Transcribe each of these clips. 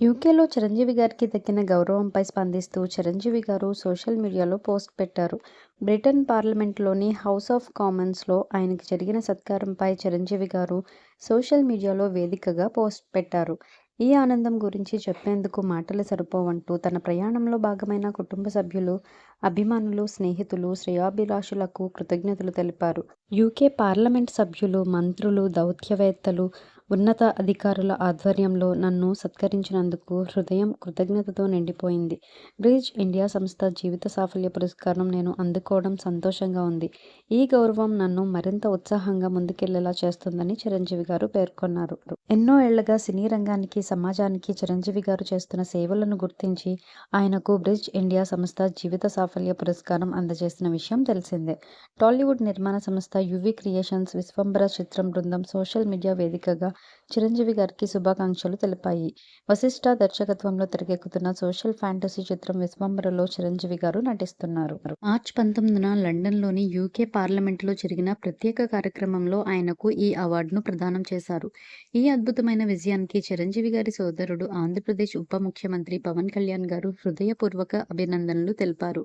యూకేలో చిరంజీవి గారికి దక్కిన గౌరవంపై స్పందిస్తూ చిరంజీవి గారు సోషల్ మీడియాలో పోస్ట్ పెట్టారు. బ్రిటన్ పార్లమెంట్లోని హౌస్ ఆఫ్ కామన్స్లో ఆయనకి జరిగిన సత్కారంపై చిరంజీవి గారు సోషల్ మీడియాలో వేదికగా పోస్ట్ పెట్టారు. ఈ ఆనందం గురించి చెప్పేందుకు మాటలు సరిపోవంటూ తన ప్రయాణంలో భాగమైన కుటుంబ సభ్యులు, అభిమానులు, స్నేహితులు, శ్రేయాభిలాషులకు కృతజ్ఞతలు తెలిపారు. యూకే పార్లమెంట్ సభ్యులు, మంత్రులు, దౌత్యవేత్తలు, ఉన్నత అధికారుల ఆధ్వర్యంలో నన్ను సత్కరించినందుకు హృదయం కృతజ్ఞతతో నిండిపోయింది. బ్రిడ్జ్ ఇండియా సంస్థ జీవిత సాఫల్య పురస్కారం నేను అందుకోవడం సంతోషంగా ఉంది. ఈ గౌరవం నన్ను మరింత ఉత్సాహంగా ముందుకెళ్ళేలా చేస్తుందని చిరంజీవి గారు పేర్కొన్నారు. ఎన్నో ఏళ్ళుగా సినీ రంగానికి, సమాజానికి చిరంజీవి గారు చేస్తున్న సేవలను గుర్తించి ఆయనకు బ్రిడ్జ్ ఇండియా సంస్థ జీవిత సాఫల్య పురస్కారం అందజేసిన విషయం తెలిసిందే. టాలీవుడ్ నిర్మాణ సంస్థ యువి క్రియేషన్స్ విశ్వంబర చిత్రం బృందం సోషల్ మీడియా వేదికగా చిరంజీవి గారికి శుభాకాంక్షలు తెలిపాయి. వశిష్ఠ దర్శకత్వంలో తెరకెక్కుతున్న సోషల్ ఫ్యాంటసీ చిత్రం విశ్వంబరలో చిరంజీవి గారు నటిస్తున్నారు. మార్చి పంతొమ్మిదిన లండన్లోని యూకే పార్లమెంటులో జరిగిన ప్రత్యేక కార్యక్రమంలో ఆయనకు ఈ అవార్డును ప్రదానం చేశారు. ఈ అద్భుతమైన విజయానికి చిరంజీవి గారి సోదరుడు, ఆంధ్రప్రదేశ్ ఉప ముఖ్యమంత్రి పవన్ కళ్యాణ్ గారు హృదయపూర్వక అభినందనలు తెలిపారు.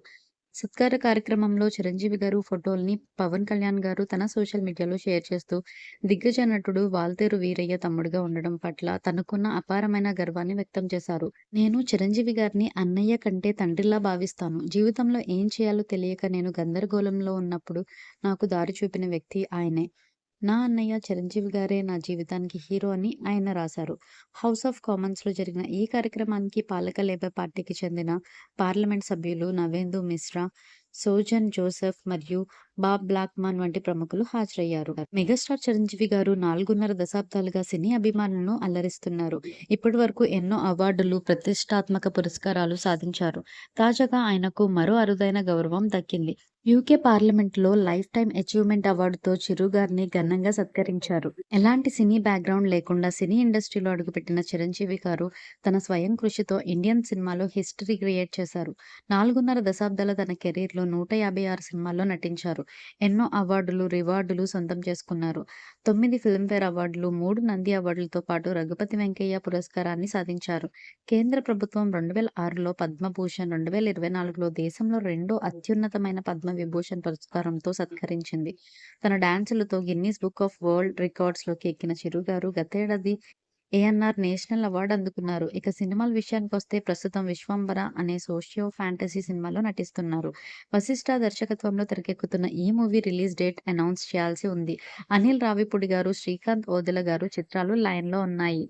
సత్కార కార్యక్రమంలో చిరంజీవి గారు ఫోటోల్ని పవన్ కళ్యాణ్ గారు తన సోషల్ మీడియాలో షేర్ చేస్తూ దిగ్గజ నటుడు వాల్తేరు వీరయ్య తమ్ముడుగా ఉండడం పట్ల తనకున్న అపారమైన గర్వాన్ని వ్యక్తం చేశారు. నేను చిరంజీవి గారిని అన్నయ్య కంటే తండ్రిలా భావిస్తాను. జీవితంలో ఏం చేయాలో తెలియక నేను గందరగోళంలో ఉన్నప్పుడు నాకు దారి చూపిన వ్యక్తి ఆయనే. నా అన్నయ్య చిరంజీవి గారే నా జీవితానికి హీరో అని ఆయన రాశారు. హౌస్ ఆఫ్ కామన్స్లో జరిగిన ఈ కార్యక్రమానికి పాలక లేబర్ పార్టీకి చెందిన పార్లమెంట్ సభ్యులు నవేందు మిశ్రా, సోజన్ జోసెఫ్ మరియు బాబ్ బ్లాక్మాన్ వంటి ప్రముఖులు హాజరయ్యారు. మెగాస్టార్ చిరంజీవి గారు నాలుగున్నర దశాబ్దాలుగా సినీ అభిమానులను అలరిస్తున్నారు. ఇప్పటి వరకు ఎన్నో అవార్డులు, ప్రతిష్టాత్మక పురస్కారాలు సాధించారు. తాజాగా ఆయనకు మరో అరుదైన గౌరవం దక్కింది. యూకే పార్లమెంట్లో లైఫ్ టైం అచీవ్మెంట్ అవార్డుతో చిరు గారిని ఘనంగా సత్కరించారు. ఎలాంటి సినీ బ్యాక్గ్రౌండ్ లేకుండా సినీ ఇండస్ట్రీలో అడుగుపెట్టిన చిరంజీవి గారు తన స్వయం కృషితో ఇండియన్ సినిమాలో హిస్టరీ క్రియేట్ చేశారు. నాలుగున్నర దశాబ్దాల తన కెరీర్లో నూట యాభై ఆరు సినిమాల్లో నటించారు. ఎన్నో అవార్డులు, రివార్డులు సొంతం చేసుకున్నారు. తొమ్మిది ఫిల్మ్ఫేర్ అవార్డులు, మూడు నంది అవార్డులతో పాటు రఘుపతి వెంకయ్య పురస్కారాన్ని సాధించారు. కేంద్ర ప్రభుత్వం రెండు వేల ఆరులో పద్మభూషణ్, రెండు వేల ఇరవై నాలుగులో దేశంలో రెండో అత్యున్నతమైన పద్మ విభూషణ్ పురస్కారంతో సత్కరించింది. తన డాన్సులతో గిన్నీస్ బుక్ ఆఫ్ వరల్డ్ రికార్డ్స్లోకి ఎక్కిన చిరు గారు గతేడాది ఏఎన్ఆర్ నేషనల్ అవార్డు అందుకున్నారు. ఇక సినిమాల విషయానికి వస్తే ప్రస్తుతం విశ్వంబర అనే సోషియో ఫ్యాంటసీ సినిమాలో నటిస్తున్నారు. వశిష్ఠ దర్శకత్వంలో తెరకెక్కుతున్న ఈ మూవీ రిలీజ్ డేట్ అనౌన్స్ చేయాల్సి ఉంది. అనిల్ రావిపూడి గారు, శ్రీకాంత్ ఓదెల గారు చిత్రాలు లైన్లో ఉన్నాయి.